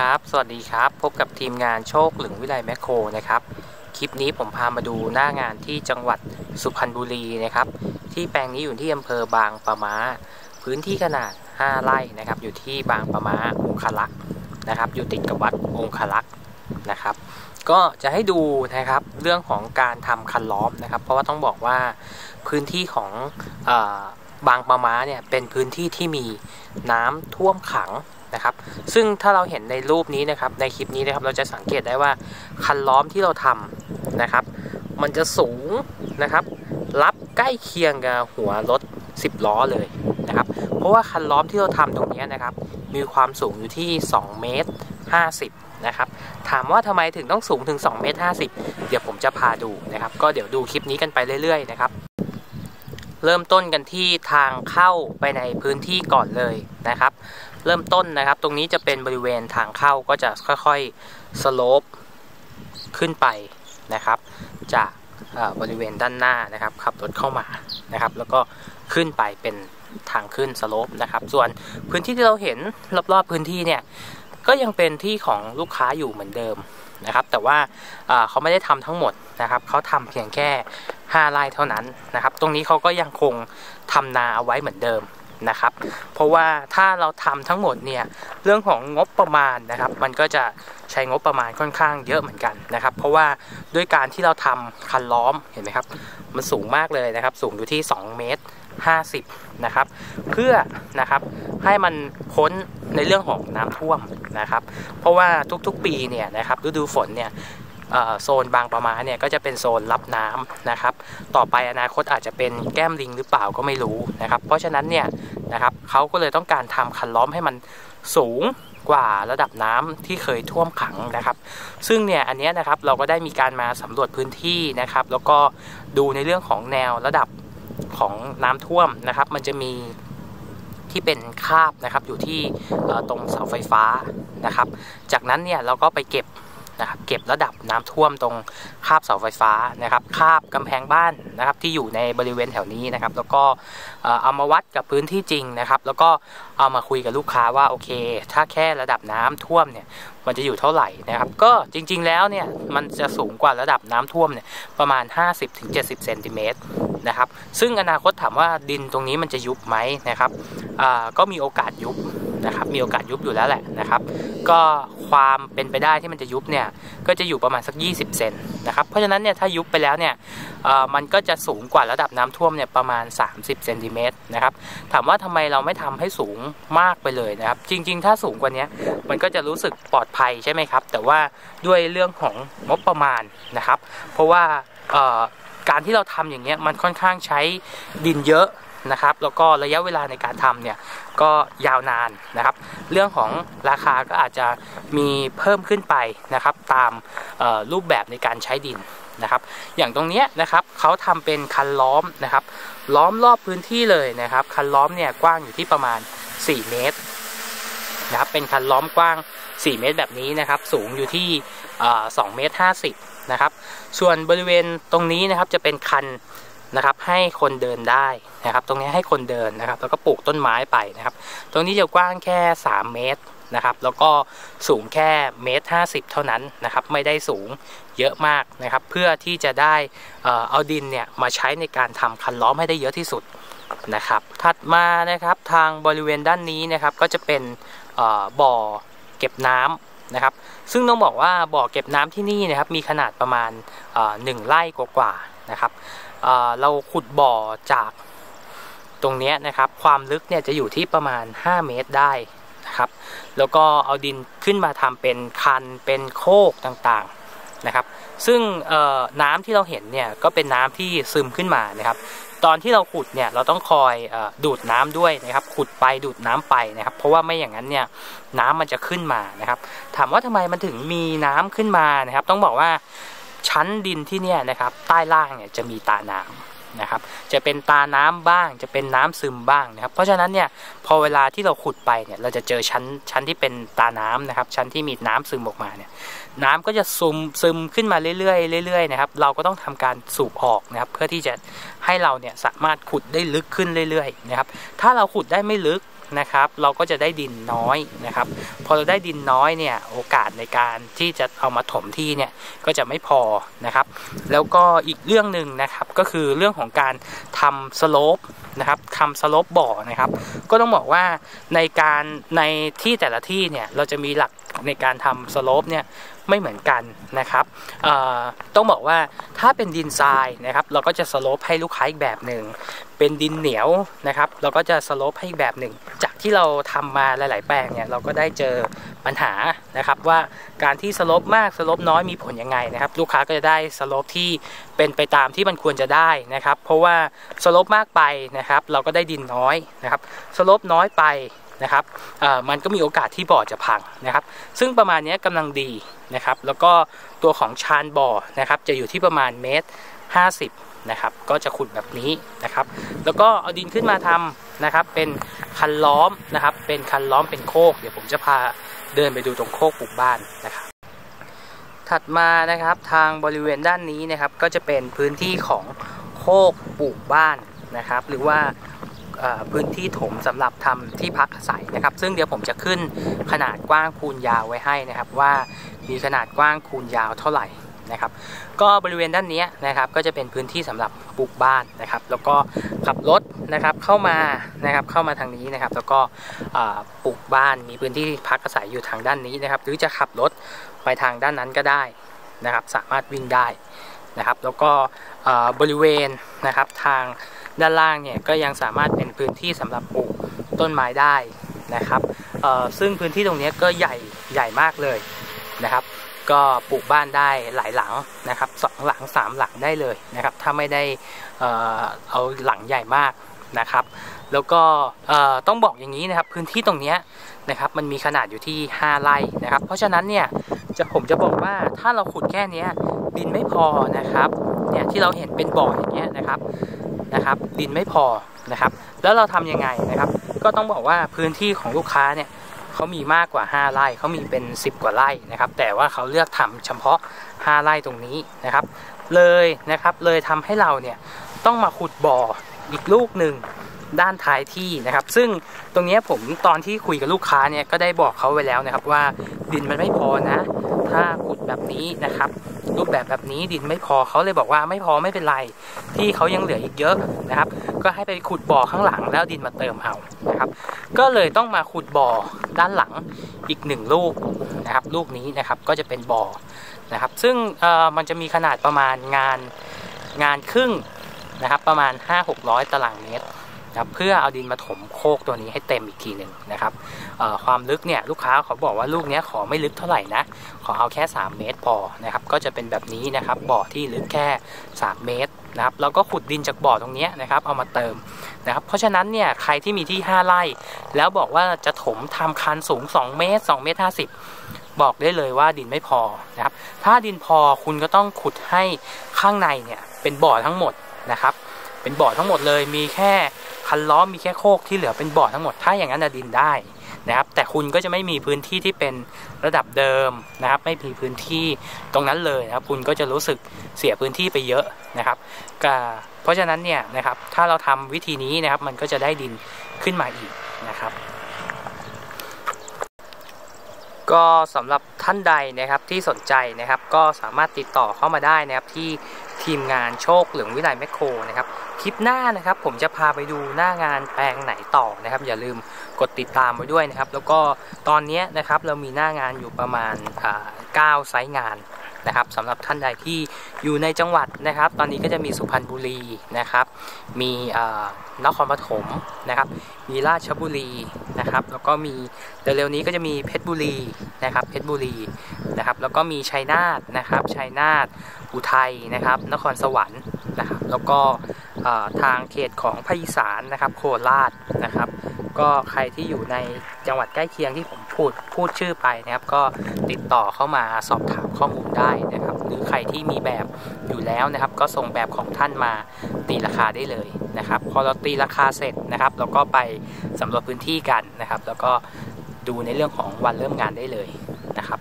ครับ สวัสดีครับ พบกับทีมงานโชคหลึงวิไลแมคโครนะครับ คลิปนี้ผมพามาดูหน้างานที่จังหวัดสุพรรณบุรีนะครับ ที่แปลงนี้อยู่ที่อำเภอบางปะมา พื้นที่ขนาด 5 ไร่นะครับ อยู่ที่บางปะมาองคลักษ์นะครับ อยู่ติดกับวัดองคลักษ์นะครับ ก็จะให้ดูนะครับเรื่องของการทำคันล้อมนะครับ เพราะว่าต้องบอกว่าพื้นที่ของออบางปะมาเนี่ยเป็นพื้นที่ที่มีน้ำท่วมขัง นะครับ ซึ่งถ้าเราเห็นในรูปนี้นะครับในคลิปนี้นะครับเราจะสังเกตได้ว่าคันล้อมที่เราทำนะครับ มันจะสูงนะครับ รับใกล้เคียงกับหัวรถ 10 ล้อเลยนะครับ เพราะว่าคันล้อมที่เราทำตรงนี้นะครับ มีความสูงอยู่ที่ 2 เมตร 50 นะครับ ถามว่าทำไมถึงต้องสูงถึง 2 เมตร 50 เดี๋ยวผมจะพาดูนะครับ ก็เดี๋ยวดูคลิปนี้กันไปเรื่อยๆนะครับเริ่มต้นกันที่ทางเข้าไปในพื้นที่ก่อนเลยนะครับ เริ่มต้นนะครับ ตรงนี้จะเป็นบริเวณทางเข้าก็จะค่อยๆสโลปขึ้นไปนะครับ จากบริเวณด้านหน้านะครับขับรถเข้ามานะครับ แล้วก็ขึ้นไปเป็นทางขึ้นสโลปนะครับ ส่วนพื้นที่ที่เราเห็นรอบๆพื้นที่เนี่ยก็ยังเป็นที่ของลูกค้าอยู่เหมือนเดิมนะครับ แต่ว่าเขาไม่ได้ทำทั้งหมดนะครับเขาทำเพียงแค่5ไร่เท่านั้นนะครับ ตรงนี้เขาก็ยังคงทำนาเอาไว้เหมือนเดิม นะครับ เพราะว่าถ้าเราทำทั้งหมดเนี่ยเรื่องของงบประมาณนะครับ มันก็จะใช้งบประมาณค่อนข้างเยอะเหมือนกันนะครับ เพราะว่าด้วยการที่เราทำคันล้อมเห็นไหมครับ มันสูงมากเลยนะครับ สูงอยู่ที่ 2 เมตร 50 นะครับ เพื่อนะครับให้มันพ้นในเรื่องของน้ำท่วมนะครับ เพราะว่าทุกๆปีเนี่ยนะครับฤดูฝนเนี่ยโซนบางประมาเนี่ยก็จะเป็นโซนรับน้ำนะครับ ต่อไปอนาคตอาจจะเป็นแก้มลิงหรือเปล่าก็ไม่รู้นะครับ เพราะฉะนั้นเนี่ย นะครับเขาก็เลยต้องการทำคันล้อมให้มันสูงกว่าระดับน้ำที่เคยท่วมขังนะครับ ซึ่งเนี่ยอันนี้นะครับเราก็ได้มีการมาสำรวจพื้นที่นะครับ แล้วก็ดูในเรื่องของแนวระดับของน้ำท่วมนะครับ มันจะมีที่เป็นคาบนะครับอยู่ที่ตรงเสาไฟฟ้านะครับ จากนั้นเนี่ยเราก็ไปเก็บ นะครับเก็บระดับน้ำท่วมตรงคาบเสาไฟฟ้านะครับคาบกำแพงบ้านนะครับที่อยู่ในบริเวณแถวนี้นะครับ แล้วก็เอามาวัดกับพื้นที่จริงนะครับ แล้วก็เอามาคุยกับลูกค้าว่าโอเค ถ้าแค่ระดับน้ำท่วมเนี่ยมันจะอยู่เท่าไหร่นะครับ ก็จริง ๆ แล้วเนี่ยมันจะสูงกว่าระดับน้ำท่วมเนี่ยประมาณ 50-70เซนติเมตรนะครับซึ่งอนาคตถามว่าดินตรงนี้มันจะยุบไหมนะครับก็มีโอกาสยุบ นะครับมีโอกาสยุบอยู่แล้วแหละนะครับก็ความเป็นไปได้ที่มันจะยุบเนี่ยก็จะอยู่ประมาณสัก 20 เซนนะครับเพราะฉะนั้นเนี่ยถ้ายุบไปแล้วเนี่ยมันก็จะสูงกว่าระดับน้ำท่วมเนี่ยประมาณ 30เซนติเมตรนะครับถามว่าทำไมเราไม่ทำให้สูงมากไปเลยนะครับจริง ๆ ถ้าสูงกว่านี้มันก็จะรู้สึกปลอดภัยใช่ไหมครับแต่ว่าด้วยเรื่องของงบประมาณนะครับ เพราะว่าการที่เราทำอย่างเงี้ยมันค่อนข้างใช้ดินเยอะ นะครับ แล้วก็ระยะเวลาในการทำเนี่ยก็ยาวนานนะครับ เรื่องของราคาก็อาจจะมีเพิ่มขึ้นไปนะครับ ตามรูปแบบในการใช้ดินนะครับ อย่างตรงนี้นะครับเขาทำเป็นคันล้อมนะครับ ล้อมรอบพื้นที่เลยนะครับ คันล้อมเนี่ยกว้างอยู่ที่ประมาณ 4 เมตรนะครับ เป็นคันล้อมกว้าง 4 เมตรแบบนี้นะครับ สูงอยู่ที่2เมตร50นะครับ ส่วนบริเวณตรงนี้นะครับจะเป็นคัน นะครับให้คนเดินได้นะครับ ตรงนี้ให้คนเดินนะครับ แล้วก็ปลูกต้นไม้ไปนะครับ ตรงนี้จะกว้างแค่ 3 เมตรนะครับ แล้วก็สูงแค่เมตรห้าสิบเท่านั้นนะครับ ไม่ได้สูงเยอะมากนะครับ เพื่อที่จะได้เอาดินเนี่ยมาใช้ในการทำคันล้อมให้ได้เยอะที่สุดนะครับ ถัดมานะครับทางบริเวณด้านนี้นะครับ ก็จะเป็นบ่อเก็บน้ำนะครับ ซึ่งต้องบอกว่าบ่อเก็บน้ำที่นี่นะครับ มีขนาดประมาณหนึ่งไร่กว่าๆนะครับ เราขุดบ่อจากตรงนี้นะครับ ความลึกเนี่ยจะอยู่ที่ประมาณ 5 เมตรได้นะครับ แล้วก็เอาดินขึ้นมาทำเป็นคันเป็นโคกต่างๆนะครับ ซึ่งน้ำที่เราเห็นเนี่ยก็เป็นน้ำที่ซึมขึ้นมานะครับ ตอนที่เราขุดเนี่ยเราต้องคอยอดูดน้ำด้วยนะครับ ขุดไปดูดน้ำไปนะครับ เพราะว่าไม่อย่างนั้นเนี่ยน้ำมันจะขึ้นมานะครับ ถามว่าทำไมมันถึงมีน้ำขึ้นมานะครับ ต้องบอกว่า ชั้นดินที่เนี่ยนะครับใต้ล่างเนี่ยจะมีตาน้ำนะครับ จะเป็นตาน้ำบ้าง จะเป็นน้ำซึมบ้างนะครับ เพราะฉะนั้นเนี่ยพอเวลาที่เราขุดไปเนี่ยเราจะเจอชั้นชั้นที่เป็นตาน้ำนะครับ ชั้นที่มีน้ำซึมออกมาเนี่ยน้ำก็จะซึมซึมขึ้นมาเรื่อยๆเรื่อยๆนะครับเราก็ต้องทำการสูบออกนะครับเพื่อที่จะให้เราเนี่ยสามารถขุดได้ลึกขึ้นเรื่อยๆนะครับถ้าเราขุดได้ไม่ลึก นะครับ เราก็จะได้ดินน้อยนะครับ พอเราได้ดินน้อยเนี่ยโอกาสในการที่จะเอามาถมที่เนี่ยก็จะไม่พอนะครับ แล้วก็อีกเรื่องหนึ่งนะครับก็คือเรื่องของการทำสโลปนะครับทำสโลปบ่อนะครับ ก็ต้องบอกว่าในการในที่แต่ละที่เนี่ยเราจะมีหลักในการทำสโลปเนี่ย ไม่เหมือนกันนะครับต้องบอกว่าถ้าเป็นดินทรายนะครับ เราก็จะสโลปให้ลูกค้าอีกแบบหนึ่งเป็นดินเหนียวนะครับ เราก็จะสโลปให้อีกแบบหนึ่งจะ ที่เราทำมาหลาย ๆ แปลงเนี่ยเราก็ได้เจอปัญหานะครับ ว่าการที่สลปมากสลปน้อยมีผลยังไงนะครับ ลูกค้าก็จะได้สลปที่เป็นไปตามที่มันควรจะได้นะครับ เพราะว่าสลปมากไปนะครับ เราก็ได้ดินน้อยนะครับสลปน้อยไปนะครับมันก็มีโอกาสที่บ่อจะพังนะครับ ซึ่งประมาณนี้กำลังดีนะครับ แล้วก็ตัวของชานบ่อนะครับ จะอยู่ที่ประมาณเมตร 50 นะครับ ก็จะขุดแบบนี้นะครับ แล้วก็เอาดินขึ้นมาทำนะครับ เป็นคันล้อมนะครับ เป็นคันล้อมเป็นโคก เดี๋ยวผมจะพาเดินไปดูตรงโคกปลูกบ้านนะครับ ถัดมานะครับทางบริเวณด้านนี้นะครับ ก็จะเป็นพื้นที่ของโคกปลูกบ้านนะครับ หรือว่าพื้นที่ถมสำหรับทำที่พักอาศัยนะครับ ซึ่งเดี๋ยวผมจะขึ้นขนาดกว้างคูณยาวไว้ให้นะครับ ว่ามีขนาดกว้างคูณยาวเท่าไหร่ นะครับ ก็บริเวณด้านนี้นะครับก็จะเป็นพื้นที่สำหรับปลูกบ้านนะครับ แล้วก็ขับรถนะครับเข้ามานะครับเข้ามาทางนี้นะครับ แล้วก็ปลูกบ้านมีพื้นที่พักอาศัยอยู่ทางด้านนี้นะครับ หรือจะขับรถไปทางด้านนั้นก็ได้นะครับ สามารถวิ่งได้นะครับ แล้วก็บริเวณนะครับทางด้านล่างเนี่ยก็ยังสามารถเป็นพื้นที่สำหรับปลูกต้นไม้ได้นะครับซึ่งพื้นที่ตรงนี้ก็ใหญ่ใหญ่มากเลยนะครับ ก็ปลูกบ้านได้หลายหลังนะครับสองหลังสามหลังได้เลยนะครับ ถ้าไม่ได้เอาหลังใหญ่มากนะครับ แล้วก็ต้องบอกอย่างนี้นะครับ พื้นที่ตรงนี้นะครับมันมีขนาดอยู่ที่ 5ไร่นะครับ เพราะฉะนั้นเนี่ยจะผมจะบอกว่าถ้าเราขุดแค่นี้ดินไม่พอนะครับเนี่ยที่เราเห็นเป็นบ่ออย่างเงี้ยนะครับนะครับ ดินไม่พอนะครับ แล้วเราทํำยังไงนะครับ ก็ต้องบอกว่าพื้นที่ของลูกค้าเนี่ย เขามีมากกว่า 5ไร่เขามีเป็น 10 กว่าไร่นะครับ แต่ว่าเขาเลือกทำเฉพาะ 5ไร่ตรงนี้นะครับ เลยนะครับเลยทำให้เราเนี่ยต้องมาขุดบ่ออีกลูกหนึ่งด้านท้ายที่นะครับ ซึ่งตรงนี้ผมตอนที่คุยกับลูกค้าเนี่ยก็ได้บอกเขาไว้แล้วนะครับว่าดินมันไม่พอนะ ถ้าขุดแบบนี้นะครับ รูปแบบแบบนี้ดินไม่พอเขาเลยบอกว่าไม่พอไม่เป็นไร ที่เขายังเหลืออีกเยอะนะครับ ก็ให้ไปขุดบ่อข้างหลังแล้วดินมาเติมเอานะครับ ก็เลยต้องมาขุดบ่อด้านหลังอีกหนึ่งลูกนะครับ ลูกนี้นะครับก็จะเป็นบ่อนะครับ ซึ่งมันจะมีขนาดประมาณงานงานครึ่งนะครับ ประมาณ 5-600 ตารางเมตร นะเพื่อเอาดินมาถมโคกตัวนี้ให้เต็มอีกทีหนึ่งนะครับความลึกเนี่ยลูกค้าเขาบอกว่าลูกนี้ขอไม่ลึกเท่าไหร่นะ ขอเอาแค่ 3 เมตรพอนะครับก็จะเป็นแบบนี้นะครับบ่อที่ลึกแค่ 3 เมตรนะครับเราก็ขุดดินจากบ่อตรงนี้นะครับเอามาเติมนะครับเพราะฉะนั้นเนี่ยใครที่มีที่ 5 ไร่ แล้วบอกว่าจะถมทำคันสูง 2 เมตร 2 เมตร 50 บอกได้เลยว่าดินไม่พอนะครับถ้าดินพอคุณก็ต้องขุดให้ข้างในเนี่ยเป็นบ่อทั้งหมดนะครับ เป็นบ่อทั้งหมดเลย มีแค่คันล้อมมีแค่โคกที่เหลือเป็นบ่อทั้งหมดถ้าอย่างนั้นดินได้นะครับ แต่คุณก็จะไม่มีพื้นที่ที่เป็นระดับเดิมนะครับ ไม่มีพื้นที่ตรงนั้นเลยนะครับ คุณก็จะรู้สึกเสียพื้นที่ไปเยอะนะครับก็เพราะฉะนั้นเนี่ยนะครับถ้าเราทำวิธีนี้นะครับมันก็จะได้ดินขึ้นมาอีกนะครับ ก็สำหรับท่านใดนะครับที่สนใจนะครับก็สามารถติดต่อเข้ามาได้นะครับที่ทีมงานโชคเหลืองวิไลแมคโครนะครับคลิปหน้านะครับผมจะพาไปดูหน้างานแปลงไหนต่อนะครับ อย่าลืมกดติดตามไว้ด้วยนะครับ แล้วก็ตอนนี้นะครับเรามีหน้างานอยู่ประมาณ9ไซต์งาน นะครับสำหรับท่านใดที่อยู่ในจังหวัดนะครับ ตอนนี้ก็จะมีสุพรรณบุรีนะครับ มีนครปฐมนะครับ มีราชบุรีนะครับ แล้วก็มีเร็วๆนี้ก็จะมีเพชรบุรีนะครับ เพชรบุรีนะครับ แล้วก็มีชัยนาทนะครับชัยนาทอุทัยนะครับ นครสวรรค์นะครับ แล้วก็ทางเขตของภาคอีสานนะครับ โคราชนะครับ ก็ใครที่อยู่ในจังหวัดใกล้เคียงที่ผม พูดพูดชื่อไปนะครับ ก็ติดต่อเข้ามาสอบถามข้อมูลได้นะครับ หรือใครที่มีแบบอยู่แล้วนะครับ ก็ส่งแบบของท่านมาตีราคาได้เลยนะครับ พอเราตีราคาเสร็จนะครับเราก็ไปสำรวจพื้นที่กันนะครับ แล้วก็ดูในเรื่องของวันเริ่มงานได้เลยนะครับ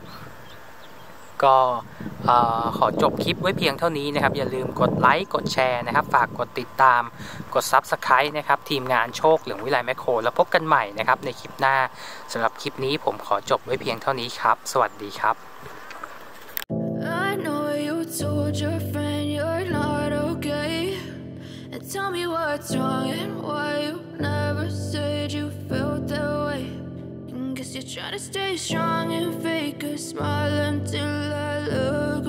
ก็ ขอจบคลิปไว้เพียงเท่านี้นะครับ อย่าลืมกดไลค์ กดแชร์นะครับ ฝากกดติดตาม กด Subscribe นะครับ ทีมงานโชคเหลืองวิไลแมคโคร แล้วพบกันใหม่นะครับในคลิปหน้าสำหรับคลิปนี้ผมขอจบไว้เพียงเท่านี้ครับ สวัสดีครับ I know you told your friend you're not okay. And tell me what's wrong and why you never said you felt. You're trying to stay strong and fake a smile until I look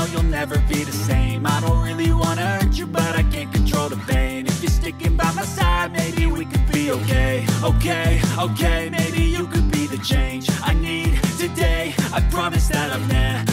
you'll never be the same. I don't really wanna hurt you but I can't control the pain. If you're sticking by my side, maybe we could be okay. Okay, okay, maybe you could be the change I need today. I promise that I've never